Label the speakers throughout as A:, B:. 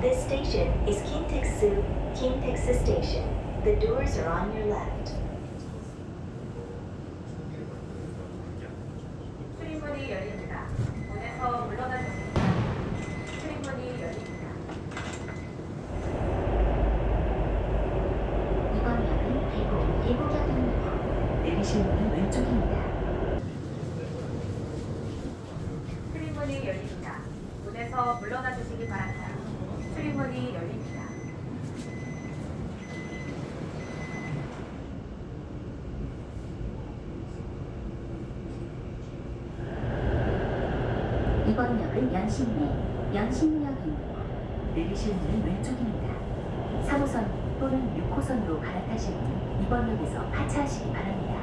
A: This station is Kinteksu, Kinteksu Station. The doors are on your left.
B: 출입문이 열립니다. 문에서 출입문이 열립니다.
A: 이번
C: 왼쪽입니다.
B: 출입문이 열립니다. 문에서 물러나 주시기 바랍니다. 출입문이 열립니다.
A: 이번 역은 연신내, 연신역입니다.
C: 내리실 문은 왼쪽입니다. 3호선 또는 6호선으로 갈아타실 분 이번 역에서 하차하시기 바랍니다.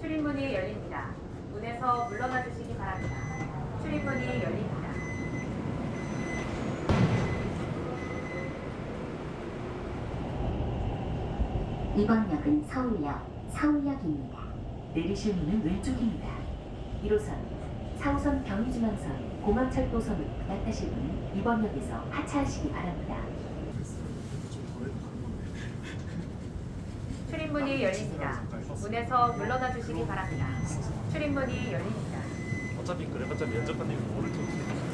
B: 출입문이 열립니다. 문에서 물러나 주시기 바랍니다. 출입문이 열립니다.
A: 이번 역은 서울역, 서울역입니다.
C: 내리실 문은 왼쪽입니다. 1호선 4호선 경의중앙선 공항철도선으로 갈아타실 분은 이번 역에서 하차하시기 바랍니다.
B: 출입문이 열립니다. 문에서 물러나 주시기 바랍니다. 출입문이 열립니다.
D: 어차피 그래봤자 면접관 이거 모를 텐데